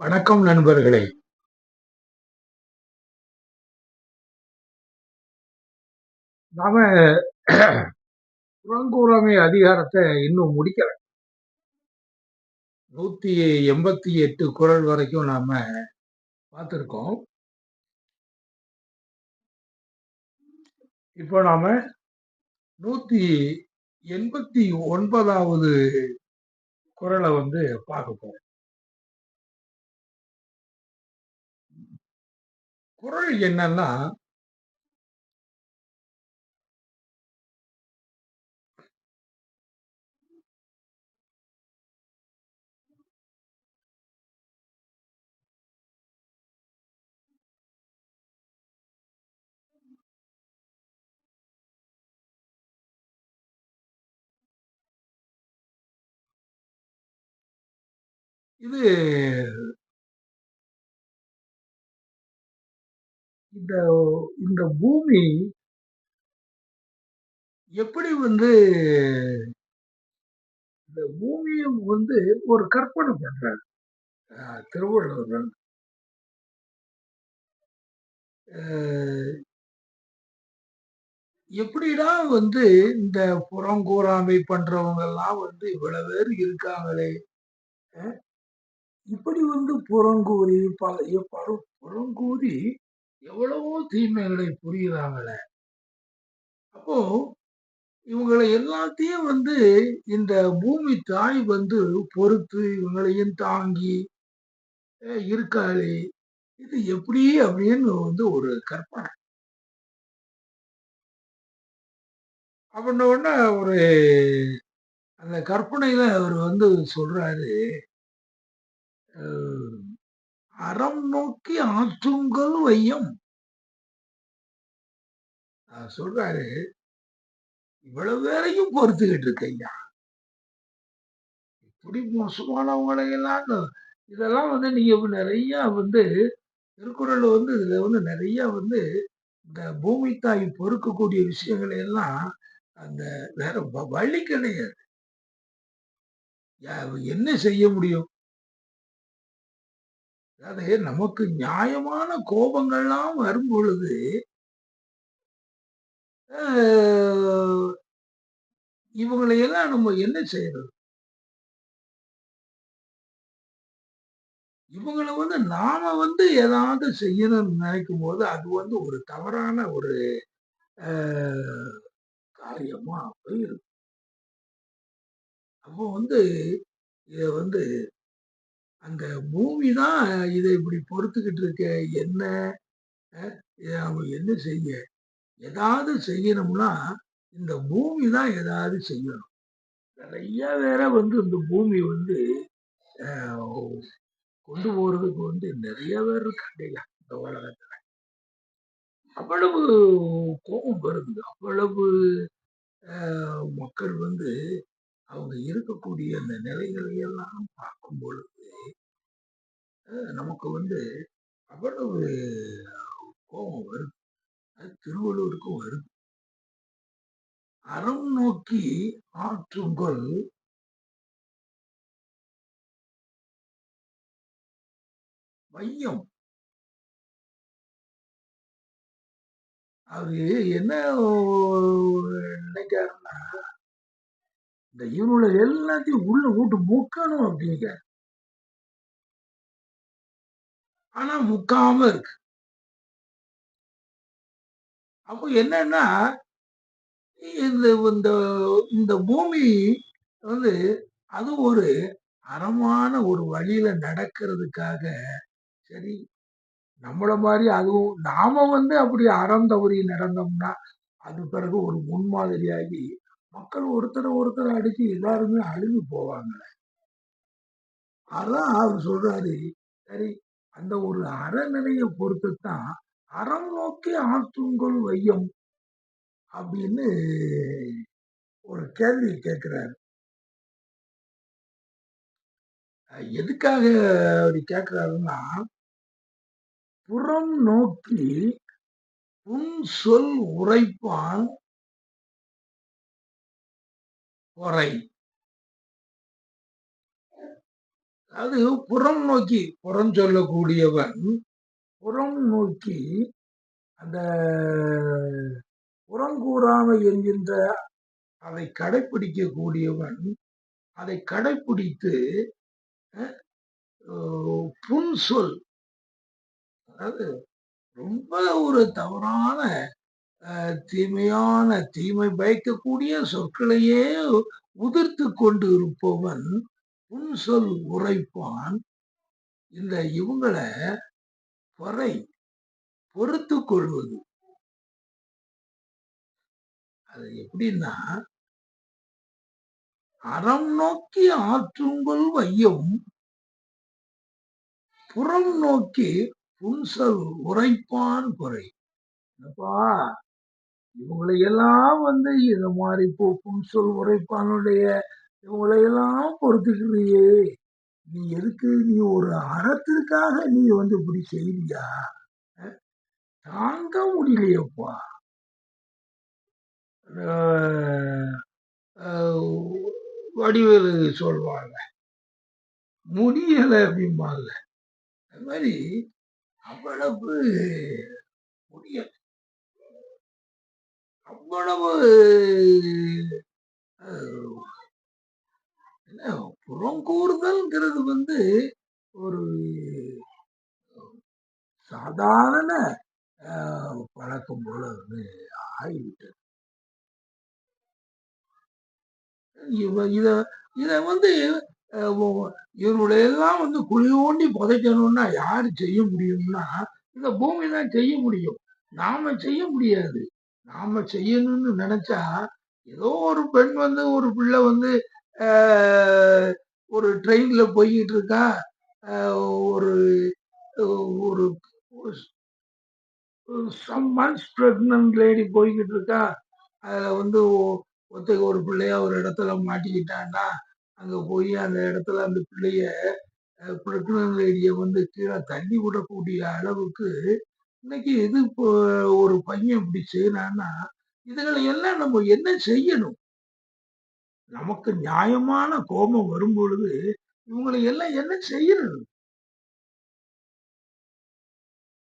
வணக்கம் நண்பர்களே! நாம புறங்கூறாமை அதிகாரத்தை இன்னும் முடிக்கல. 188 குறள் வரைக்கும் நாம பார்த்துருக்கோம் இப்போ நாம நூத்தி எண்பத்தி ஒன்பதாவது குரலை வந்து பார்க்க போறோம். குறள் என்னன்னா இது இந்த இந்த பூமி எப்படி வந்து இந்த பூமியும் வந்து ஒரு கற்பனை பண்றாரு. திருவள்ளுவர் எப்படிடா வந்து இந்த புறங்கூறாமை பண்றவங்க எல்லாம் வந்து இவ்வளவு பேர் இருக்காங்களே! இப்படி வந்து புறங்கூறி பல புறங்கூறி எவ்வளவோ தீமைகளை புரியுறாங்களே அப்போ இவங்களை எல்லாத்தையும் வந்து இந்த பூமி தாய் வந்து பொறுத்து இவங்களையும் தாங்கி இருக்காளே! இது எப்படி அப்படின்னு வந்து ஒரு கற்பனை. அப்படின்ன உடனே ஒரு அந்த கற்பனையில அவர் வந்து சொல்றாரு. "அறம் நோக்கி ஆற்றுங்கள் வையம்." சொல்றாரு. இவ்வளவு வேறையும் பொறுத்துக்கிட்டு இருக்கு ஐயா. இப்படி மோசமானவங்களை எல்லாம் இதெல்லாம் வந்து நீங்க நிறைய வந்து திருக்குறள் வந்து இதுல வந்து நிறைய வந்து இந்த பூமி தாய் பொறுக்கக்கூடிய விஷயங்களை எல்லாம் அந்த வேற வழி கிடையாது. என்ன செய்ய முடியும்? அதாவது நமக்கு நியாயமான கோபங்கள்லாம் வரும்பொழுது பொழுது இவங்களையெல்லாம் நம்ம என்ன செய்யறது? இவங்களை வந்து நாம வந்து ஏதாவது செய்யணும்னு நினைக்கும் போது அது வந்து ஒரு தவறான ஒரு காரியமா போயிருக்கு அப்போ வந்து இத வந்து அந்த பூமி தான் இதை இப்படி பொறுத்துக்கிட்டு இருக்க. என்ன அவன் என்ன செய்ய? ஏதாவது செய்யணும்னா, இந்த பூமி தான் ஏதாவது செய்யணும். நிறைய வேற வந்து இந்த பூமி வந்து கொண்டு போறதுக்கு வந்து நிறைய பேர் இருக்காங்கய்யா, இந்த உலகத்துல. அவ்வளவு கோபம் வருது. அவ்வளவு மக்கள் வந்து அவங்க இருக்கக்கூடிய அந்த நிலைகளை எல்லாம் பார்க்கும் பொழுது, நமக்கு வந்து அவ்வளவு கோபம் வருது. அது திருவள்ளுவருக்கும் வருது. "அறம் நோக்கி ஆற்றுங்கொல்" மையம் அவரு என்ன நினைக்காருன்னா இந்த இவனுல எல்லாத்தையும் உள்ள போட்டு முக்கணும் அப்படிங்கிறாரு. ஆனா முக்காம இருக்கு. அப்போ என்னன்னா, இந்த இந்த இந்த பூமி வந்து அது ஒரு அறமான ஒரு வழியில நடக்கிறதுக்காக, சரி நம்மள மாதிரி அதுவும் நாம வந்து அப்படி அறம் தவறி நடந்தோம்னா, அது பிறகு ஒரு முன்மாதிரியாகி, மக்கள் ஒருத்தரை ஒருத்தர் அடிச்சு எல்லாருமே அழுகி போவாங்க அதான் அவர் சொல்றாரு, சரி அந்த ஒரு அறநிலையை பொறுத்து தான், "அறம் நோக்கி ஆற்றுங்கொல் வையம்" அப்படின்னு ஒரு கேள்வி கேட்கிறாரு. எதுக்காக அவர் கேட்கிறாருன்னா, "புறம் நோக்கி புன்சொல் உரைப்பான்" "பொறை." அது புறம் நோக்கி புறம் சொல்லக்கூடியவன் புறம் நோக்கி அந்த புறம் கூறாமை என்கின்ற அதை கடைப்பிடிக்கக்கூடியவன் அதை கடைப்பிடித்து புன் சொல். அதாவது ரொம்ப ஒரு தவறான தீமையான தீமை பயக்கக்கூடிய சொற்களையே உதிர்த்து கொண்டு இருப்பவன் புன் சொல் உரைப்பான் இந்த இவங்களை பொறை பொறுத்து கொள்வது. அது எப்படின்னா அறம் நோக்கி ஆற்றுங்கள் வையம் புறம் நோக்கி புன்சல் உரைப்பான் குறை. என்னப்பா இவங்களையெல்லாம் வந்து இந்த மாதிரி இப்போ புன்சொல் உரைப்பானுடைய இவங்களையெல்லாம் பொறுத்துக்கிறியே. நீ எதுக்கு நீ ஒரு அறத்திற்காக நீ வந்து இப்படி செய்வியா? தாங்க முடியலையப்பா. வடிவேலு சொல்வாங்க. முடியலை அப்படிம்பாங்க. அது மாதிரி அவ்வளவு முடியல. அவ்வளவு புறங்கூறுதல்ங்கிறது வந்து ஒரு சாதாரண பழக்கம் போல வந்து ஆகிவிட்டது இவ இத இத வந்து இவருடைய எல்லாம் வந்து குழி ஓண்டி புதைக்கணும்னா யாரு செய்ய முடியும்னா இந்த பூமி தான் செய்ய முடியும். நாம செய்ய முடியாது. நாம செய்யணும்னு நினைச்சா ஏதோ ஒரு பெண் வந்து ஒரு பிள்ளை வந்து ஒரு ட்ரெயின்ல போய்கிட்டு இருக்கா ஒரு ஒரு சம் மந்த்ஸ் ப்ரெக்னன்ட் லேடி போய்கிட்டு இருக்கா அதில் வந்து ஒத்த ஒரு பிள்ளைய ஒரு இடத்துல மாட்டிக்கிட்டான்னா அங்கே போய் அந்த இடத்துல அந்த பிள்ளைய ப்ரெக்னன்ட் லேடியை வந்து கீழே தள்ளி விடக்கூடிய அளவுக்கு இன்னைக்கு இது ஒரு பையன் இப்படி செய்யறான்னா இதுகளை எல்லாம் நம்ம என்ன செய்யணும்? நமக்கு நியாயமான கோபம் வரும் பொழுது இவங்களை எல்லாம் என்ன செய்யணும்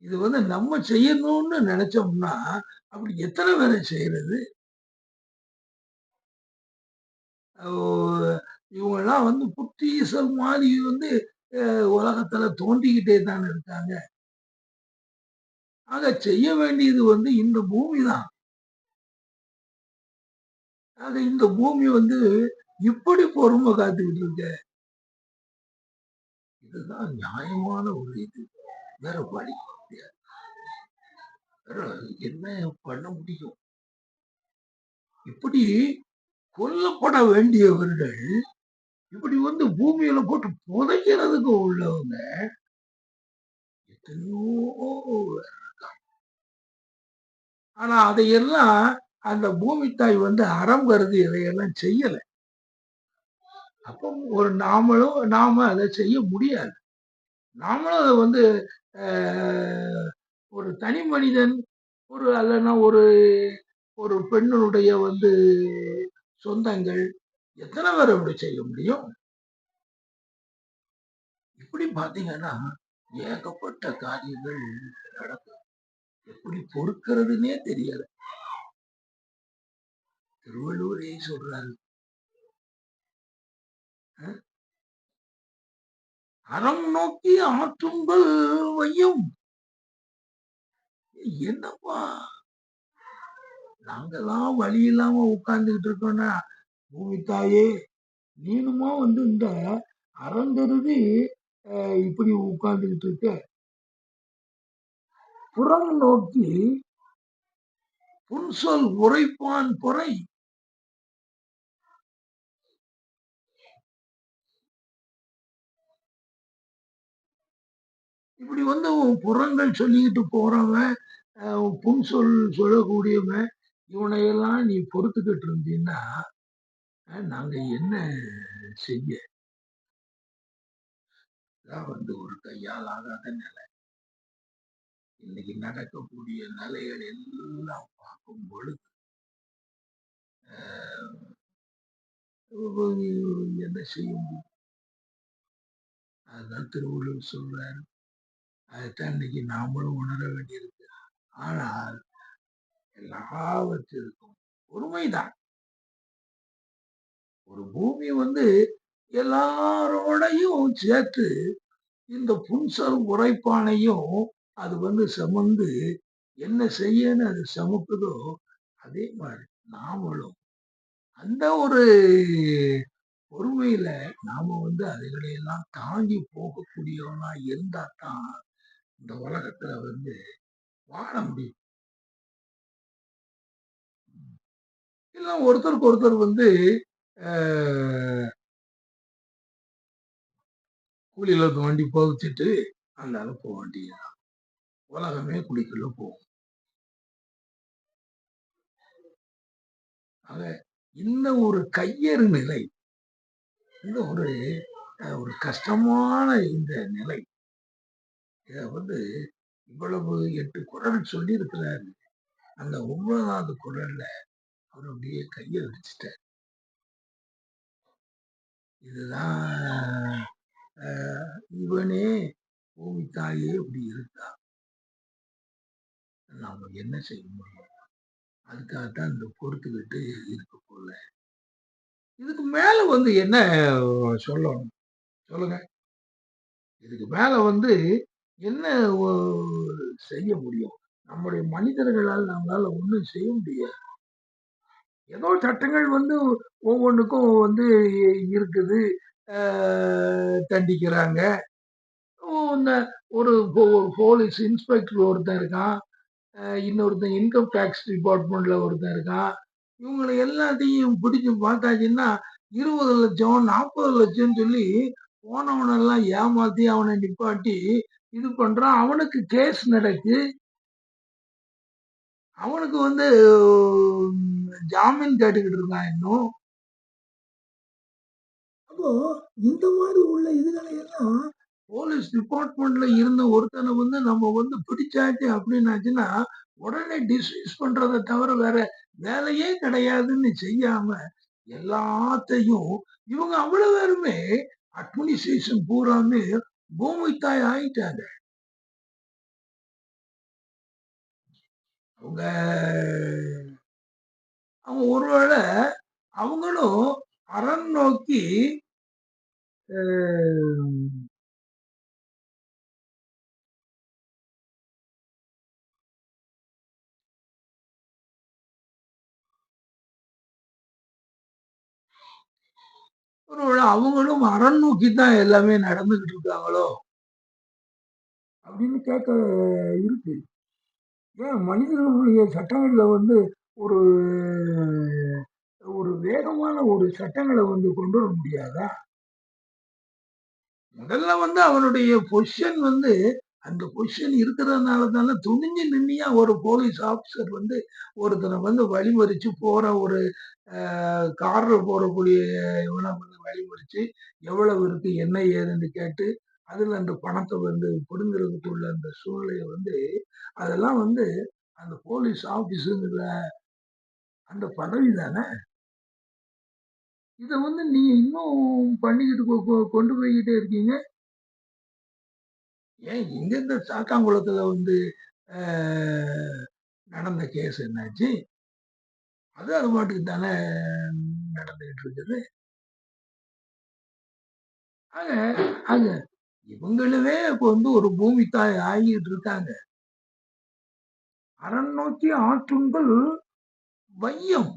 இது வந்து நம்ம செய்யணும்னு நினைச்சோம்னா அப்படி எத்தனை பேரை செய்யறது? இவங்கெல்லாம் வந்து புத்தீசல் மாதிரி வந்து உலகத்துல தோண்டிக்கிட்டே தான் இருக்காங்க. ஆக செய்ய வேண்டியது வந்து இந்த பூமி தான் ஆக இந்த பூமி வந்து இப்படி பொறுமை காத்துக்கிட்டு இருக்க. இதுதான் நியாயமான ஒரு இது. வேற வழி வேற என்ன பண்ண முடியும்? இப்படி கொல்லப்பட வேண்டியவர்கள் இப்படி வந்து பூமியில போட்டு புதைக்கிறதுக்கு உள்ளவங்க எத்தனையோ ஆனா அதையெல்லாம் அந்த பூமி தாய் வந்து அறம் கருதி இதையெல்லாம் செய்யலை. அப்போ ஒரு நாமளும் நாம அதை செய்ய முடியாது. நாமளும் அதை வந்து ஒரு தனி மனிதன் ஒரு அல்லனா ஒரு ஒரு பெண்ணுடைய வந்து சொந்தங்கள் எத்தனை பேர் அப்படி செய்ய முடியும்? இப்படி பாத்தீங்கன்னா ஏகப்பட்ட காரியங்கள் நடக்கும். எப்படி பொறுக்கிறதுனே தெரியாது. திருவள்ளுவரே சொல்றாரு. அறம் நோக்கி ஆற்றுங்கள் வையும். என்னப்பா நாங்கெல்லாம் வழி இல்லாம உட்கார்ந்துகிட்டு இருக்கோம்னா பூமி தாயே நீனுமா வந்து இந்த அறந்தருதி இப்படி உட்கார்ந்துகிட்டு இருக்க? புறம் நோக்கி புன்சொல் உரைப்பான் குறை இப்படி வந்து புறங்கள் சொல்லிக்கிட்டு போறவன் புன் சொல் சொல்லக்கூடியவன் இவனையெல்லாம் நீ பொறுத்துக்கிட்டு இருந்தீன்னா நாங்க என்ன செய்ய? வந்து ஒரு கையால் ஆகாத நிலை. இன்னைக்கு நடக்கக்கூடிய நிலைகள் எல்லாம் பார்க்கும் பொழுது என்ன செய்ய முடியும்? அதான் திருவள்ளுவர் சொல்றாரு. அதைத்தான் இன்னைக்கு நாமளும் உணர வேண்டியிருக்கு. ஆனால் எல்லாவற்றிற்கும் பொறுமைதான். ஒரு பூமி வந்து எல்லாரோடையும் சேர்த்து இந்த புன்சல் உரைப்பானையும் அது வந்து சமந்து என்ன செய்யன்னு அது சமக்குதோ அதே மாதிரி நாமளும் அந்த ஒரு பொறுமையில நாம வந்து அதுகளையெல்லாம் தாங்கி போகக்கூடியவனா இருந்தா தான் இந்த உலகத்துல வந்து வாழ முடியும். இல்லை ஒருத்தருக்கு ஒருத்தர் வந்து கூலியில வண்டி புதைச்சிட்டு அந்த போக வேண்டியதுதான் உலகமே குடிக்குள்ள போகும். ஆக இந்த ஒரு கையறு நிலை இந்த ஒரு ஒரு கஷ்டமான இந்த நிலை வந்து இவ்வளவு எட்டு குரல் சொல்லி இருக்கிறாரு அந்த ஒன்பதாவது குரல்ல அவர் அப்படியே கையை வச்சுட்டார் இதுதான் இவனே பூமி தாயே இப்படி இருக்கா நாம என்ன செய்ய முடியும்? அதுக்காகத்தான் இந்த பொறுத்துக்கிட்டு இருக்க போல. இதுக்கு மேல வந்து என்ன சொல்லணும்? சொல்லுங்க. இதுக்கு மேல வந்து என்ன செய்ய முடியும்? நம்முடைய மனிதர்களால் நம்மளால ஒன்றும் செய்ய முடியாது. ஏதோ சட்டங்கள் வந்து ஒவ்வொன்றுக்கும் வந்து இருக்குது. தண்டிக்கிறாங்க. ஒரு போலீஸ் இன்ஸ்பெக்டர் ஒருத்தன் இருக்கான். இன்னொருத்தன் இன்கம் டேக்ஸ் டிபார்ட்மெண்ட்ல ஒருத்தன் இருக்கான். இவங்களை எல்லாத்தையும் பிடிச்சு பார்த்தாச்சுன்னா இருபது லட்சம் நாற்பது லட்சம் சொல்லி போனவனெல்லாம் ஏமாத்தி அவனை நிப்பாட்டி இது பண்றான். அவனுக்கு கேஸ் நடக்கு. அவனுக்கு வந்து ஜாமீன் கேட்டுக்கிட்டு இருக்கான் இன்னும். அப்போ இந்த மாதிரி உள்ள இதுகளை எல்லாம் போலீஸ் டிபார்ட்மெண்ட்ல இருந்த ஒருத்தனை வந்து நம்ம வந்து பிடிச்சாச்சு அப்படின்னாச்சுன்னா உடனே டிஸ்மிஸ் பண்றதை தவிர வேற வேலையே கிடையாதுன்னு செய்யாம எல்லாத்தையும் இவங்க அவ்வளவு பேருமே அட்மினிஸ்ட்ரேஷன் பூராமே பூமி தாய் ஆயிட்டாங்க அவங்க அவங்க ஒருவேளை அவங்களும் அறம் நோக்கி ஒருவேளை அவங்களும் அறம் நோக்கி தான் எல்லாமே நடந்துகிட்டு இருக்காங்களோ? அப்படின்னு கேட்க இருக்கு. ஏன் மனிதர்களுடைய சட்டங்களில் வந்து ஒரு ஒரு வேகமான ஒரு சட்டங்களை வந்து கொண்டு வர முடியாதா? முதல்ல வந்து அவனுடைய பொசிஷன் வந்து அந்த பொசிஷன் இருக்கிறதுனால தானே துணிஞ்சு நின்னியா ஒரு போலீஸ் ஆஃபீஸர் வந்து ஒருத்தனை வந்து வழிமறிச்சு போற ஒரு காரில் போறக்கூடிய இவனை வந்து வழிமறிச்சு எவ்வளவு இருக்கு என்ன ஏதுன்னு கேட்டு அதில் அந்த பணத்தை வந்து கொடுங்கிறதுக்கு உள்ள அந்த சூழ்நிலையை வந்து அதெல்லாம் வந்து அந்த போலீஸ் ஆஃபீஸுங்கிற அந்த பதவி தானே? இதை வந்து நீங்க இன்னும் பண்ணிக்கிட்டு கொண்டு போய்கிட்டே இருக்கீங்க. ஏன் இங்க இந்த சாத்தாங்குளத்துல வந்து நடந்த கேஸ் என்னாச்சு? அது அது பாட்டுக்கு தானே நடந்துகிட்டு இருக்குது ஆக ஆக இவங்களுமே இப்ப வந்து ஒரு பூமி தாய் ஆகிட்டு இருக்காங்க அறம் நோக்கி ஆற்றுங்கள் வையம்.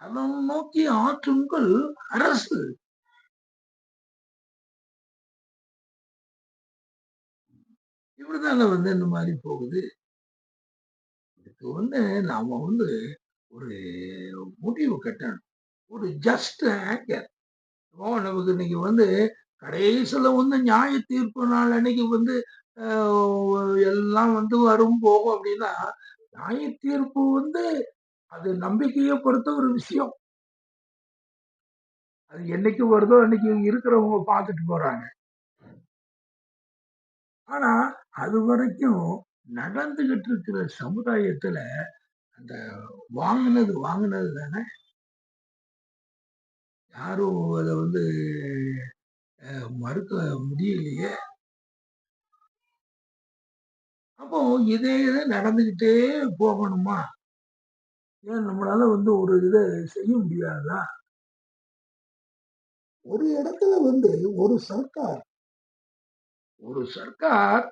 அறம் நோக்கி ஆற்றுங்கள் அரசு. இப்படிதாங்க வந்து இந்த மாதிரி போகுது. இதுக்கு வந்து நாம வந்து ஒரு முடிவு கட்டணும். ஒரு ஜஸ்ட் ஆங்கர் நமக்கு இன்னைக்கு வந்து கடைசியில் வந்து நியாய தீர்ப்பு நாள் அன்னைக்கு வந்து எல்லாம் வந்து வரும் போகும் அப்படின்னா நியாய தீர்ப்பு வந்து அது நம்பிக்கையை பொறுத்த ஒரு விஷயம். அது என்னைக்கு வருதோ அன்னைக்கு இருக்கிறவங்க பார்த்துட்டு போறாங்க. ஆனா அது வரைக்கும் நடந்துகிட்டு இருக்கிற சமுதாயத்துல அந்த வாங்கினது வாங்கினது தானே யாரும் அதை வந்து மறுக்க முடியலையே! அப்போ இதே இது நடந்துகிட்டே போகணுமா? ஏன் நம்மளால வந்து ஒரு இத செய்ய முடியாதா? ஒரு இடத்துல வந்து ஒரு சர்க்கார் ஒரு சர்க்கார்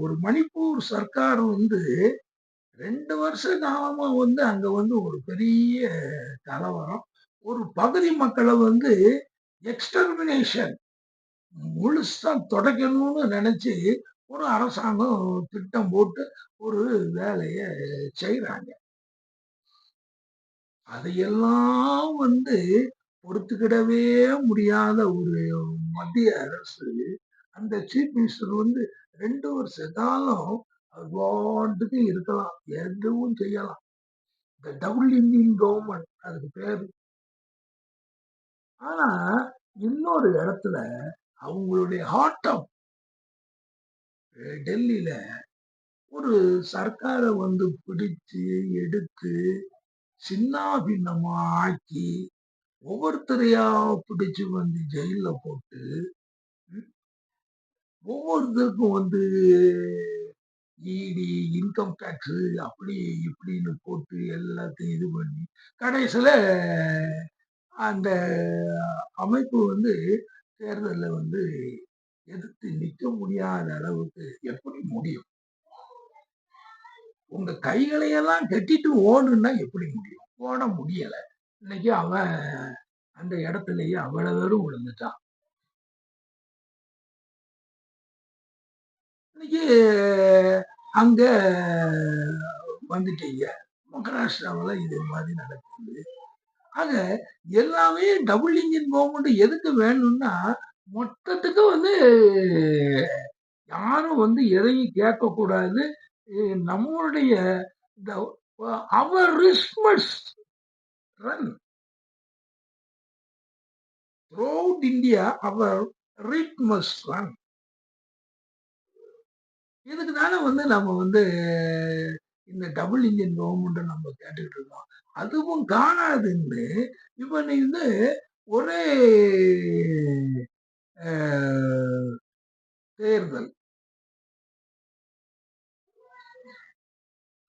ஒரு மணிப்பூர் சர்க்கார் வந்து ரெண்டு வருஷ காலமா வந்து அங்க வந்து ஒரு பெரிய கலவரம். ஒரு பகுதி மக்களை வந்து எக்ஸ்டர்மினேஷன் முழுசா தொடைக்கணும்னு நினச்சி ஒரு அரசாங்கம் திட்டம் போட்டு ஒரு வேலையை செய்கிறாங்க அதையெல்லாம் வந்து பொறுத்துக்கிடவே முடியாத ஒரு மத்திய அரசு, அந்த சீஃப் மினிஸ்டர் வந்து ரெண்டு வருஷ காலம் இருக்கலாம். எதுவும் செய்யலாம். இந்த டபுள் இன்ஜின் கவர்மெண்ட் அதுக்கு பேரு. ஆனா, இன்னொரு இடத்துல அவங்களுடைய ஆட்டம் டெல்லியில டெல்லில ஒரு சர்க்கார வந்து பிடிச்சு, எடுத்து, சின்னாபின்னமா ஆக்கி, ஒவ்வொருத்தரையா பிடிச்சு வந்து ஜெயிலில் போட்டு, ஒவ்வொருத்தருக்கும் வந்து இடி, இன்கம் டேக்ஸ் அப்படி இப்படின்னு போட்டு எல்லாத்தையும் இது பண்ணி, கடைசியில் அந்த அமைப்பு வந்து தேர்தலில் வந்து எதிர்த்து நிற்க முடியாத அளவுக்கு எப்படி முடியும்? உங்க கைகளையெல்லாம் கட்டிட்டு ஓடுன்னா எப்படி முடியும்? ஓட முடியலை இன்னைக்கு அவன் அந்த இடத்துலயே அவ்வளவு பேரும் விழுந்துட்டான். இன்னைக்கு அங்க வந்துட்டீங்க. மகாராஷ்டிராவில் இது மாதிரி நடக்குது. ஆக எல்லாமே டபுள் இன்ஜின் கவர்ன்மென்ட் எதுக்கு வேணும்னா, மொத்தத்துக்கு வந்து யாரும் வந்து எதையும் கேட்கக்கூடாது. நம்மளுடைய இந்த அவர் ரிஸ்மஸ் run. ரன். India, இந்தியா அவர் must run. ரன். இதுக்கு தானே வந்து நம்ம வந்து இந்த டபுள் இன்ஜின் கவர்மெண்ட்டை நம்ம கேட்டுக்கிட்டு இருக்கோம். அதுவும் காணாதுன்னு, இப்போ நீ வந்து ஒரே தேர்தல்.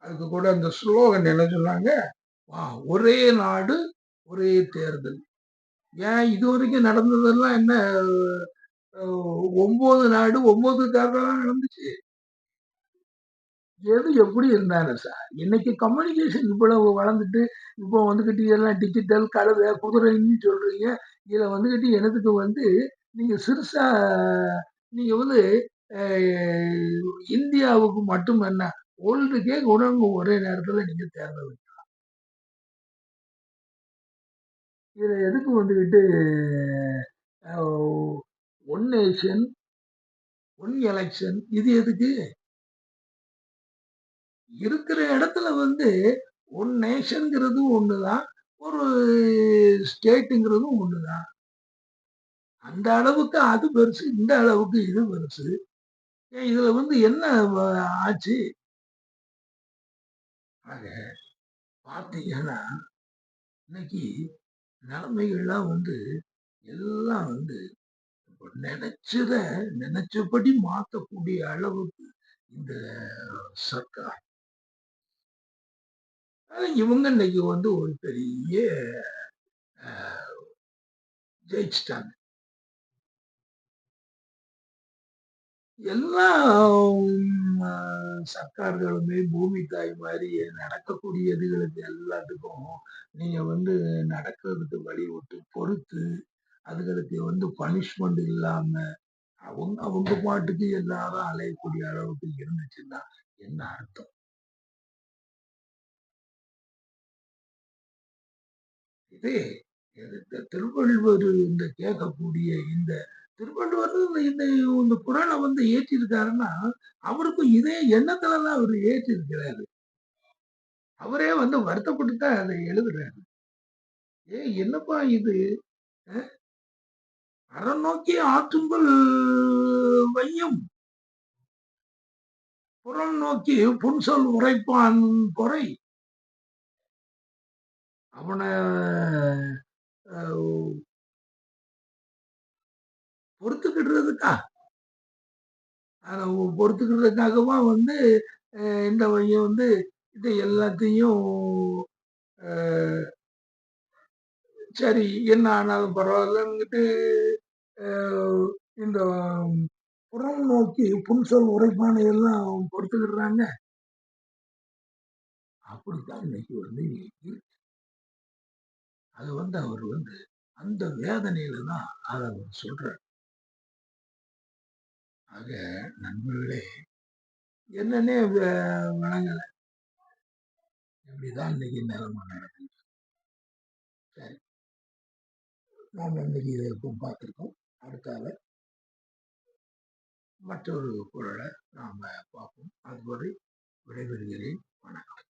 அதுக்கு கூட அந்த ஸ்லோகன் என்ன சொன்னாங்க? ஆ ஒரே நாடு, ஒரே தேர்தல். ஏன் இது வரைக்கும் நடந்ததெல்லாம் என்ன ஒன்பது நாடு ஒன்பது தேர்தலாம் நடந்துச்சு. எது எப்படி இருந்தாலும் சார். இன்னைக்கு கம்யூனிகேஷன் இவ்வளவு வளர்ந்துட்டு, இப்போ வந்துகிட்டு எல்லாம் டிஜிட்டல், கலவை குதிரைன்னு சொல்றீங்க. இதில் வந்துகிட்டு எனதுக்கு வந்து நீங்கள் சிறுசா நீங்கள் வந்து இந்தியாவுக்கு மட்டும் என்ன, வேர்ல்டுக்கே உணவு ஒரே நேரத்தில் நீங்கள் தேர்தல் இதில் எதுக்கு வந்துக்கிட்டு ஒன் நேஷன், ஒன் எலெக்ஷன் இது எதுக்கு? இருக்கிற இடத்துல வந்து ஒன் நேஷனுங்கிறதும் ஒன்று தான் ஒரு ஸ்டேட்டுங்கிறதும் ஒன்று தான் அந்த அளவுக்கு அது பெருசு. இந்த அளவுக்கு இது பெருசு. இதில் இதுல வந்து என்ன ஆச்சு? ஆக பார்த்தீங்கன்னா, இன்னைக்கு நிலைமைகள்லாம் வந்து எல்லாம் வந்து நினைச்சத நினைச்சபடி மாத்தக்கூடிய அளவுக்கு இந்த சர்க்கார். இவங்க இன்னைக்கு வந்து ஒரு பெரிய ஜெயிச்சிட்டாங்க ஜெயிச்சுட்டாங்க. எல்லா சர்க்கார்களுமே பூமி தாய் மாதிரி நடக்கக்கூடியதுகளுக்கு எல்லாத்துக்கும் நீங்க வந்து நடக்கிறதுக்கு வழி விட்டு பொறுத்து, அதுகளுக்கு வந்து பனிஷ்மெண்ட் இல்லாம, அவங்க அவங்க பாட்டுக்கு எல்லாரும் அலையக்கூடிய அளவுக்கு இருந்துச்சுன்னா, என்ன அர்த்தம்? இதே திருவள்ளுவர் இந்த கேட்கக்கூடிய இந்த திருவள்ளுவர் இந்த இந்த குரலை வந்து ஏற்றிருக்காருன்னா, அவருக்கும் இதே எண்ணத்துல தான் அவர் ஏற்றிருக்கிறாரு. அவரே வந்து வருத்தப்பட்டு தான் அதை எழுதுறாரு. ஏ என்னப்பா இது? அறநோக்கி அறம் நோக்கி ஆற்றும்பல் வையம். புறம் நோக்கி புன்சொல் உரைப்பான் குறை அவனை பொறுத்துக்கிடுறதுக்கா? அத பொறுத்துக்கிறதுக்காகவா வந்து இந்த பையன் வந்து இது எல்லாத்தையும் சரி என்ன ஆனாலும் பரவாயில்லன்னுட்டு இந்த புறம் நோக்கி புன்சொல் உரைப்பானை எல்லாம் பொறுத்துக்கிடுறாங்க. அப்படித்தான் இன்னைக்கு வந்து அது வந்து அவர் வந்து அந்த வேதனையில தான் அதை அவர் சொல்றார். ஆக நண்பர்களே என்னன்னே வ இப்படிதான் இன்னைக்கு நிலைமை நடக்குது. சரி. நாம் இன்னைக்கு இத பார்த்துருக்கோம். அடுத்தால மற்றொரு குரலை நாம் பார்ப்போம். அதுவரை விடைபெறுகிறேன். வணக்கம்.